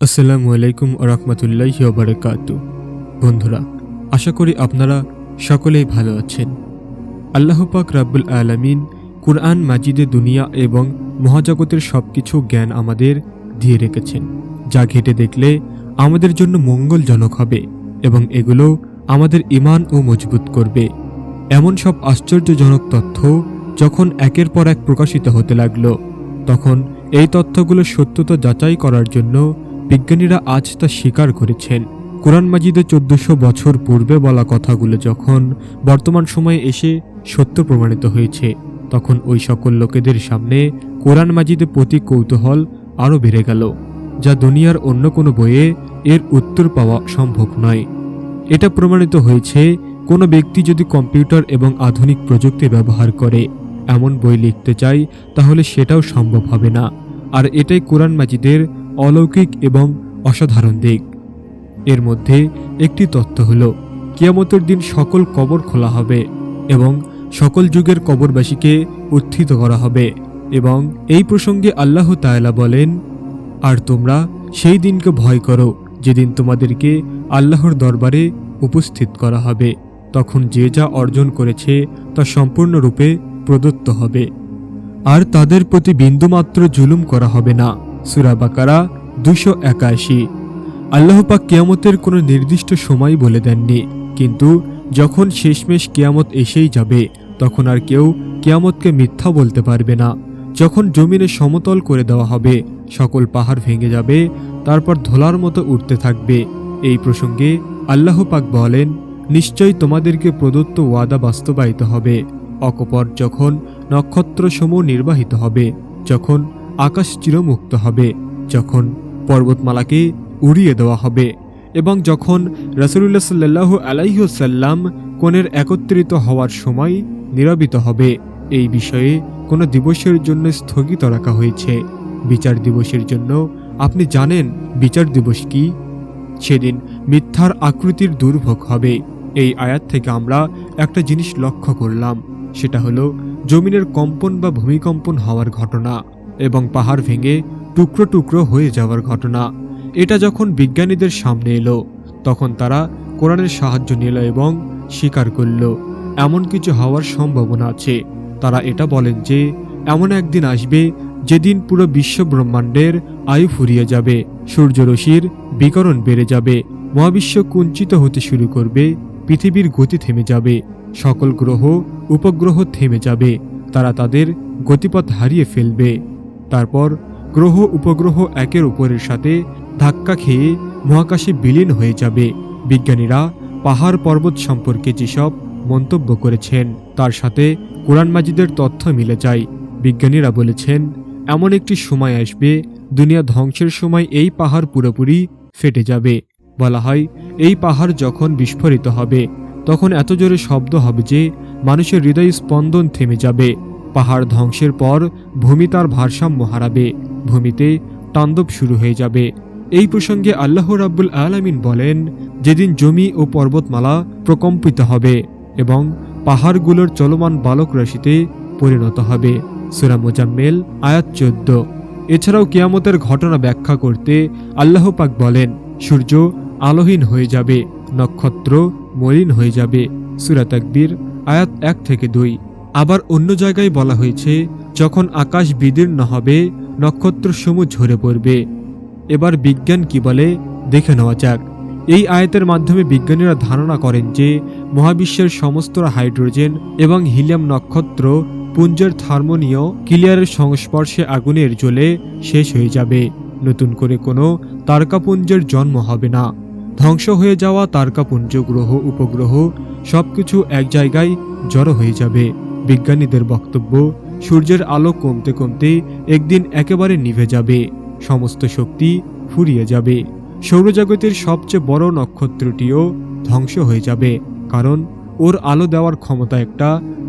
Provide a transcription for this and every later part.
আসসালামু আলাইকুম রহমতুল্লাহ বারকাত। বন্ধুরা, আশা করি আপনারা সকলেই ভালো আছেন। আল্লাহ পাক রাব্বুল আলামিন কুরআন মাজিদে দুনিয়া এবং মহাজগতের সব কিছু জ্ঞান আমাদের দিয়ে রেখেছেন। যা ঘেটে দেখলে আমাদের জন্য মঙ্গলজনক হবে এবং এগুলো আমাদের ইমান ও মজবুত করবে। এমন সব আশ্চর্যজনক তথ্য যখন একের পর এক প্রকাশিত হতে লাগল, তখন এই তথ্যগুলো সত্যতা যাচাই করার জন্য বিজ্ঞানীরা আজ তা স্বীকার করেছেন। কোরআন মাজিদে চোদ্দশো বছর পূর্বে বলা কথাগুলো যখন বর্তমান সময়ে এসে সত্য প্রমাণিত হয়েছে, তখন ওই সকল লোকেদের সামনে কোরআন মাজিদে প্রতি কৌতূহল আরও বেড়ে গেল, যা দুনিয়ার অন্য কোনো বইয়ে এর উত্তর পাওয়া সম্ভব নয়। এটা প্রমাণিত হয়েছে, কোনো ব্যক্তি যদি কম্পিউটার এবং আধুনিক প্রযুক্তি ব্যবহার করে এমন বই লিখতে চায়, তাহলে সেটাও সম্ভব হবে না। আর এটাই কোরআন মাজিদের অলৌকিক এবং অসাধারণ দিক। এর মধ্যে একটি তথ্য হলো, কিয়ামতের দিন সকল কবর খোলা হবে এবং সকল যুগের কবরবাসীকে উত্থিত করা হবে এবং এই প্রসঙ্গে আল্লাহ তাআলা বলেন, আর তোমরা সেই দিনকে ভয় করো, যেদিন তোমাদেরকে আল্লাহর দরবারে উপস্থিত করা হবে। তখন যে যা অর্জন করেছে তা সম্পূর্ণরূপে প্রদত্ত হবে। আর তাদের প্রতি বিন্দুমাত্র জুলুম করা হবে না। সুরা বাকারা দুশো একাশি। আল্লাহ পাক কিয়ামতের কোনো নির্দিষ্ট সময় বলে দেননি, কিন্তু যখন শেষমেশ কেয়ামত এসেই যাবে, তখন আর কেউ কেয়ামতকে মিথ্যা বলতে পারবে না। যখন জমিনে সমতল করে দেওয়া হবে, সকল পাহাড় ভেঙে যাবে, তারপর ধোলার মতো উঠতে থাকবে। এই প্রসঙ্গে আল্লাহ পাক বলেন নিশ্চয়ই তোমাদেরকে প্রদত্ত ওয়াদা বাস্তবায়িত হবে, অকপর যখন নক্ষত্রসমূহ নির্বাহিত হবে, যখন আকাশ চিরমুক্ত হবে, যখন পর্বতমালাকে উড়িয়ে দেওয়া হবে এবং যখন রাসুলুল্লাহ সাল্লাহ আলাইসাল্লাম কোণের একত্রিত হওয়ার সময় নিরবিত হবে। এই বিষয়ে কোনো দিবসের জন্য স্থগিত রাখা হয়েছে। বিচার দিবসের জন্য আপনি জানেন বিচার দিবস কি? সেদিন মিথ্যার আকৃতির দুর্ভোগ হবে। এই আয়াত থেকে আমরা একটা জিনিস লক্ষ্য করলাম, সেটা হলো জমিনের কম্পন বা ভূমিকম্পন হওয়ার ঘটনা। এবং পাহাড় ভেঙে টুকরো টুকরো হয়ে যাওয়ার ঘটনা। এটা যখন বিজ্ঞানীদের সামনে এলো, তখন তারা কোরআনের সাহায্য নিল এবং স্বীকার করল, এমন কিছু হওয়ার সম্ভাবনা আছে। তারা এটা বলেন যে, এমন একদিন আসবে যেদিন পুরো বিশ্ব ব্রহ্মাণ্ডের আয়ু ফুরিয়ে যাবে সূর্যরশ্মির বিকরণ বেড়ে যাবে, মহাবিশ্ব কুঞ্চিত হতে শুরু করবে, পৃথিবীর গতি থেমে যাবে, সকল গ্রহ উপগ্রহ থেমে যাবে, তারা তাদের গতিপথ হারিয়ে ফেলবে। তারপর গ্রহ উপগ্রহ একের উপরের সাথে ধাক্কা খেয়ে মহাকাশে বিলীন হয়ে যাবে। বিজ্ঞানীরা পাহাড় পর্বত সম্পর্কে যেসব মন্তব্য করেছেন, তার সাথে কোরআন মাজিদের তথ্য মিলে যায়। বিজ্ঞানীরা বলেছেন, এমন একটি সময় আসবে, দুনিয়া ধ্বংসের সময় এই পাহাড় পুরোপুরি ফেটে যাবে। বলা হয়, এই পাহাড় যখন বিস্ফোরিত হবে, তখন এত জোরে শব্দ হবে যে মানুষের হৃদয় স্পন্দন থেমে যাবে। পাহাড় ধ্বংসের পর ভূমি তার ভারসাম্য হারাবে, ভূমিতে তাণ্ডব শুরু হয়ে যাবে। এই প্রসঙ্গে আল্লাহ রাব্বুল আলামিন বলেন, যেদিন জমি ও পর্বতমালা প্রকম্পিত হবে এবং পাহাড়গুলোর চলমান বালক রাশিতে পরিণত হবে। সুরা মোজাম্মেল, আয়াত চোদ্দ। এছাড়াও কিয়ামতের ঘটনা ব্যাখ্যা করতে আল্লাহ পাক বলেন, সূর্য আলোহীন হয়ে যাবে, নক্ষত্র মলিন হয়ে যাবে। সুরা তাকবীর, আয়াত এক থেকে দুই। আবার অন্য জায়গায় বলা হয়েছে, যখন আকাশ বিদীর্ণ হবে, নক্ষত্রসমূহ ঝরে পড়বে। এবার বিজ্ঞান কি বলে, দেখে নেওয়া যাক। এই আয়াতের মাধ্যমে বিজ্ঞানীরা ধারণা করেন যে, মহাবিশ্বের সমস্ত হাইড্রোজেন এবং হিলিয়াম নক্ষত্র পুঞ্জের থার্মোনীয় ক্লিয়ারের সংস্পর্শে আগুনের জ্বলে শেষ হয়ে যাবে। নতুন করে কোনো তারকাপুঞ্জের জন্ম হবে না। ধ্বংস হয়ে যাওয়া তারকাপুঞ্জ গ্রহ, উপগ্রহ সবকিছু এক জায়গায় জড়ো হয়ে যাবে। বিজ্ঞানীদের বক্তব্য, সূর্যের আলো কমতে কমতে একদিন একেবারে নিভে যাবে, সমস্ত শক্তি ফুরিয়ে যাবে, সৌরজগতের সবচেয়ে বড় নক্ষত্রটিও ধ্বংস হয়ে যাবে, কারণ ওর আলো দেওয়ার ক্ষমতা একটা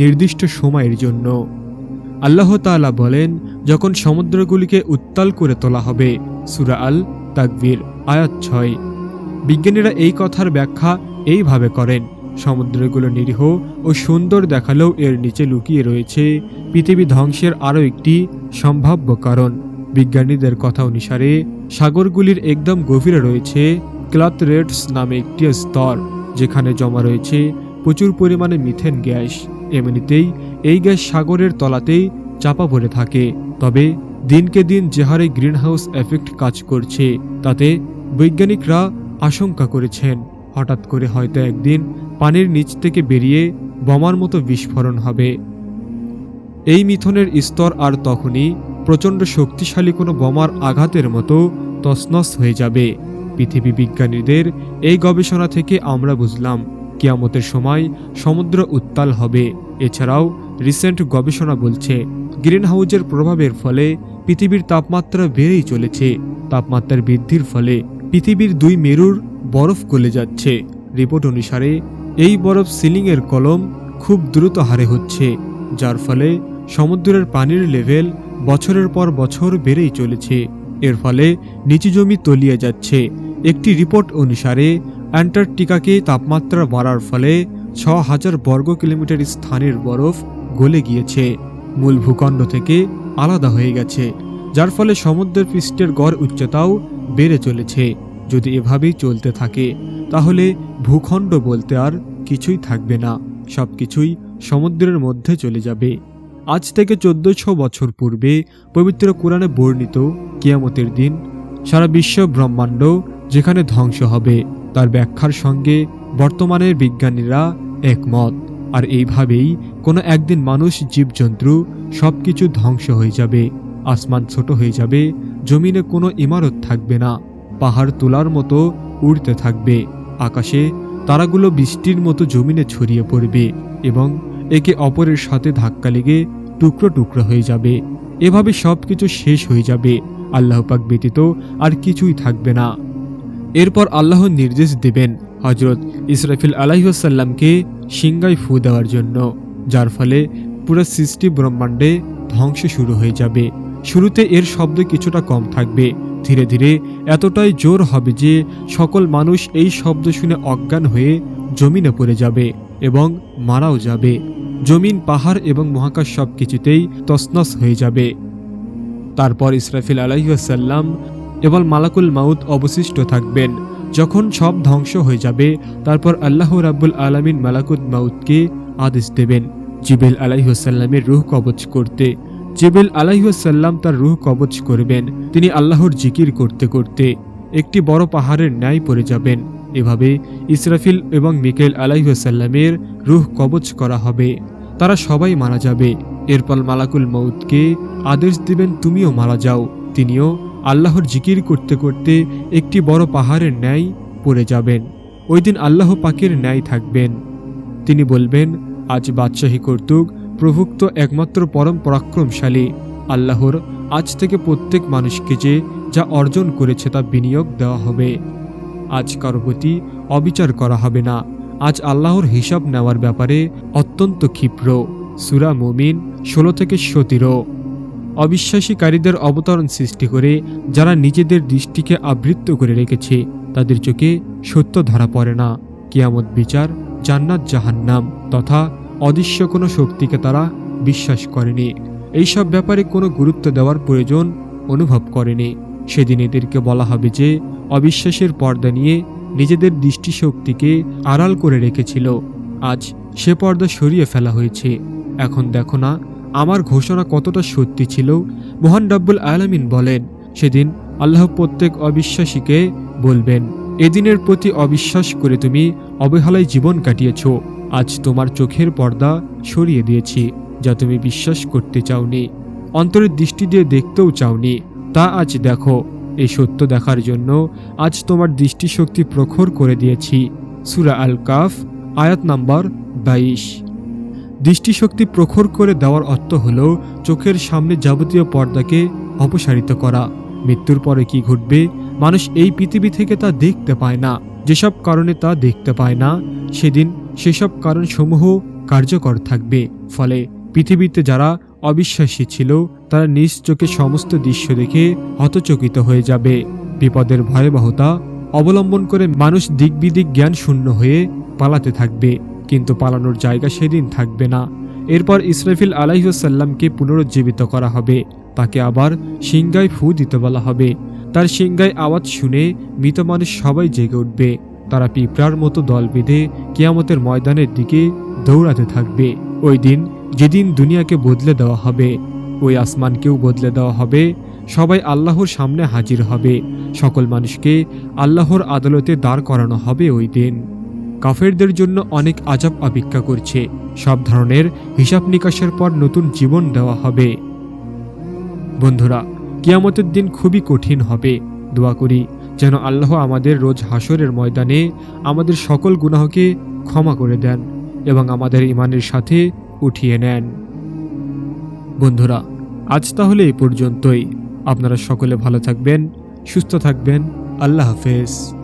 নির্দিষ্ট সময়ের জন্য। আল্লাহ তাআলা বলেন, যখন সমুদ্রগুলিকে উত্তাল করে তোলা হবে, সুরা আল তাকবীর আয়াত ছয়। বিজ্ঞানীরা এই কথার ব্যাখ্যা এইভাবে করেন সমুদ্রগুলো নিরীহ ও সুন্দর দেখালেও এর নিচে লুকিয়ে রয়েছে পৃথিবী ধ্বংসের আরও একটি সম্ভাব্য কারণ। বিজ্ঞানীদের কথা অনুসারে, সাগরগুলির একদম গভীরে রয়েছে ক্লাথরেটস নামে একটি স্তর, যেখানে জমা রয়েছে প্রচুর পরিমাণে মিথেন গ্যাস। এমনিতেই এই গ্যাস সাগরের তলাতেই চাপা পড়ে থাকে। তবে দিনকে দিন যে হারে গ্রিনহাউস এফেক্ট কাজ করছে, তাতে বৈজ্ঞানিকরা আশঙ্কা করেছেন। হঠাৎ করে হয়তো একদিন পানির নিচ থেকে বেরিয়ে বোমার মতো বিস্ফোরণ হবে। এই মিথনের স্তর আর তখনই প্রচণ্ড শক্তিশালী কোনো বোমার আঘাতের মতো তছনছ হয়ে যাবে। পৃথিবী বিজ্ঞানীদের এই গবেষণা থেকে আমরা বুঝলাম, কিয়ামতের সময় সমুদ্র উত্তাল হবে। এছাড়াও রিসেন্ট গবেষণা বলছে গ্রিন হাউজের প্রভাবের ফলে পৃথিবীর তাপমাত্রা বেড়েই চলেছে। তাপমাত্রার বৃদ্ধির ফলে পৃথিবীর দুই মেরুর বরফ গলে যাচ্ছে। রিপোর্ট অনুসারে এই বরফ সিলিংয়ের কলম খুব দ্রুত হারে হচ্ছে, যার ফলে সমুদ্রের পানির লেভেল বছরের পর বছর বেড়েই চলেছে। এর ফলে নিচু জমি তলিয়ে যাচ্ছে। একটি রিপোর্ট অনুসারে, অ্যান্টার্কটিকাকে তাপমাত্রা বাড়ার ফলে ছ হাজার বর্গ কিলোমিটার স্থানের বরফ গলে গিয়েছে। মূল ভূখণ্ড থেকে আলাদা হয়ে গেছে, যার ফলে সমুদ্রের পৃষ্ঠের গড় উচ্চতাও বেড়ে চলেছে, যদি এভাবেই চলতে থাকে। তাহলে ভূখণ্ড বলতে আর কিছুই থাকবে না সব কিছুই সমুদ্রের মধ্যে চলে যাবে। আজ থেকে চোদ্দশো বছর পূর্বে পবিত্র কোরআনে বর্ণিত কিয়ামতের দিন সারা বিশ্ব ব্রহ্মাণ্ড যেখানে ধ্বংস হবে, তার ব্যাখ্যার সঙ্গে বর্তমানের বিজ্ঞানীরা একমত। আর এইভাবেই কোনো একদিন মানুষ জীবজন্তু সব কিছু ধ্বংস হয়ে যাবে, আসমান ছোট হয়ে যাবে, জমিনে কোনো ইমারত থাকবে না, পাহাড় তোলার মতো উড়তে থাকবে। আকাশে তারাগুলো বৃষ্টির মতো জমিনে ছড়িয়ে পড়বে এবং একে অপরের সাথে ধাক্কা লেগে টুকরো টুকরো হয়ে যাবে। এভাবে সব কিছু শেষ হয়ে যাবে। আল্লাহ পাক ব্যতীত আর কিছুই থাকবে না। এরপর আল্লাহ নির্দেশ দেবেন হজরত ইসরাফিল আলাইসাল্লামকে সিংগায় ফু দেওয়ার জন্য, যার ফলে পুরো সৃষ্টি ব্রহ্মাণ্ডে ধ্বংস শুরু হয়ে যাবে। শুরুতে এর শব্দ কিছুটা কম থাকবে ধীরে ধীরে এতটাই জোর হবে যে সকল মানুষ এই শব্দ শুনে অজ্ঞান হয়ে জমিনে পড়ে যাবে এবং মারাও যাবে। জমিন, পাহাড় এবং মহাকাশ সব কিছুতেই তসনস হয়ে যাবে। তারপর ইসরাফিল আলাইসাল্লাম এবং মালাকুল মাউত অবশিষ্ট থাকবেন। যখন সব ধ্বংস হয়ে যাবে, তারপর আল্লাহ রাব্বুল আলমিন মালাকুল মাউতকে আদেশ দেবেন। জিবেল আলাইসাল্লামের রুহ কবচ করতে। জিবেল আলাইসাল্লাম তার রুহ কবচ করবেন। তিনি আল্লাহর জিকির করতে করতে একটি বড় পাহাড়ের ন্যায় পড়ে যাবেন। এভাবে ইসরাফিল এবং মিকেল আলাইসাল্লামের রুহ কবচ করা হবে। তারা সবাই মারা যাবে। এরপর মালাকুল মৌতকে আদেশ দিবেন, তুমিও মারা যাও। তিনিও আল্লাহর জিকির করতে করতে একটি বড় পাহাড়ের ন্যায় পড়ে যাবেন। ওই দিন আল্লাহ পাকের ন্যায় থাকবেন। তিনি বলবেন, আজ বাদশাহী কর্তুক প্রভুক্ত একমাত্র পরম পরাক্রমশালী, আল্লাহর আজ থেকে প্রত্যেক মানুষকে যে যা অর্জন করেছে তা বিনিয়োগ দেওয়া হবে। আজ কারও প্রতি অবিচার করা হবে না। আজ আল্লাহর হিসাব নেওয়ার ব্যাপারে অত্যন্ত ক্ষিপ্র। সুরা মুমিন, ষোলো থেকে সতেরো। অবিশ্বাসীকারীদের অবতরণ সৃষ্টি করে যারা নিজেদের দৃষ্টিকে আবৃত্ত করে রেখেছে, তাদের চোখে সত্য ধরা পড়ে না। কিয়ামত বিচার জান্নাত জাহান্নাম তথা অদৃশ্য কোনো শক্তিকে তারা বিশ্বাস করেনি। এইসব ব্যাপারে কোনো গুরুত্ব দেওয়ার প্রয়োজন অনুভব করেনি। সেদিন এদেরকে বলা হবে যে, অবিশ্বাসের পর্দা নিয়ে নিজেদের দৃষ্টিশক্তিকে আড়াল করে রেখেছিল। আজ সে পর্দা সরিয়ে ফেলা হয়েছে। এখন দেখো না, আমার ঘোষণা কতটা সত্যি ছিল, মোহান ডাব্বুল আলামিন বলেন। সেদিন আল্লাহ প্রত্যেক অবিশ্বাসীকে বলবেন, এদিনের প্রতি অবিশ্বাস করে তুমি অবহেলায় জীবন কাটিয়েছ। আজ তোমার চোখের পর্দা সরিয়ে দিয়েছি, যা তুমি বিশ্বাস করতে চাওনি, অন্তরের দৃষ্টি দিয়ে দেখতেও চাওনি। তা আজ দেখো, এই সত্য দেখার জন্য আজ তোমার দৃষ্টিশক্তি প্রখর করে দিয়েছি। সুরা আল কাফ আয়াত নাম্বার বাইশ। দৃষ্টিশক্তি প্রখর করে দেওয়ার অর্থ হল চোখের সামনে যাবতীয় পর্দাকে অপসারিত করা। মৃত্যুর পরে কি ঘটবে? মানুষ এই পৃথিবী থেকে তা দেখতে পায় না। যেসব কারণে তা দেখতে পায় না, সেদিন সেসব কারণসমূহ কার্যকর থাকবে। ফলে পৃথিবীতে যারা অবিশ্বাসী ছিল, তারা নিজ চোখে সমস্ত দৃশ্য দেখে হতচকিত হয়ে যাবে। বিপদের ভয়াবহতা অবলম্বন করে মানুষ দিকবিদিক জ্ঞান শূন্য হয়ে পালাতে থাকবে। কিন্তু পালানোর জায়গা সেদিন থাকবে না। এরপর ইসরাফিল আলাইসাল্লামকে পুনরুজ্জীবিত করা হবে। তাকে আবার সিংগায় ফু দিতে বলা হবে। তার সিংগায় আওয়াজ শুনে মৃত মানুষ সবাই জেগে উঠবে। তারা পিঁপড়ার মতো দল বেঁধে কিয়ামতের ময়দানের দিকে দৌড়াতে থাকবে। ওই দিন, যেদিন দুনিয়াকে বদলে দেওয়া হবে, ওই আসমানকেও বদলে দেওয়া হবে, সবাই আল্লাহর সামনে হাজির হবে। সকল মানুষকে আল্লাহর আদালতে দাঁড় করানো হবে ওই দিন। কাফেরদের জন্য অনেক আজাব অপেক্ষা করছে। সব ধরনের হিসাব নিকাশের পর নতুন জীবন দেওয়া হবে। বন্ধুরা, কিয়ামতের দিন খুবই কঠিন হবে। দোয়া করি যেন আল্লাহ আমাদের রোজ হাসরের ময়দানে আমাদের সকল গুনাহকে ক্ষমা করে দেন এবং আমাদের ইমানের সাথে উঠিয়ে নেন। বন্ধুরা, আজ তাহলে এই পর্যন্তই। আপনারা সকলে ভালো থাকবেন, সুস্থ থাকবেন। আল্লাহ হাফেজ।